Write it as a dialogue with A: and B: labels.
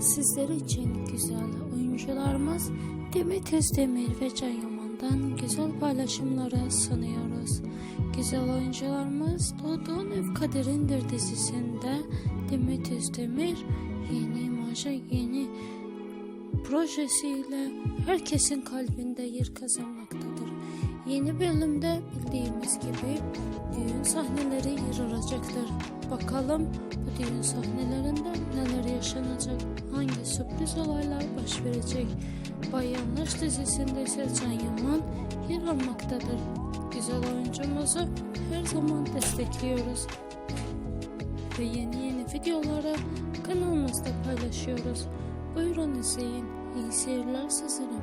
A: Sizler için güzel oyuncularımız Demet Özdemir ve Can Yaman'dan güzel paylaşımları sunuyoruz. Güzel oyuncularımız Doğduğun Ev Kaderindir dizisinde Demet Özdemir yeni imaja yeni projesiyle herkesin kalbinde yer kazanmaktadır. Yeni bölümde bildiğimiz gibi düğün sahneleri yer alacaktır. Bakalım bu düğün sahnelerinde neler hangi sürpriz olaylar baş verecek. Bay Yanlış dizisinde ise Can Yaman yer almaktadır. Güzel oyuncumuzu her zaman destekliyoruz ve yeni yeni videoları kanalımızda paylaşıyoruz. Buyurun izleyin. İyi seyirler sizlere.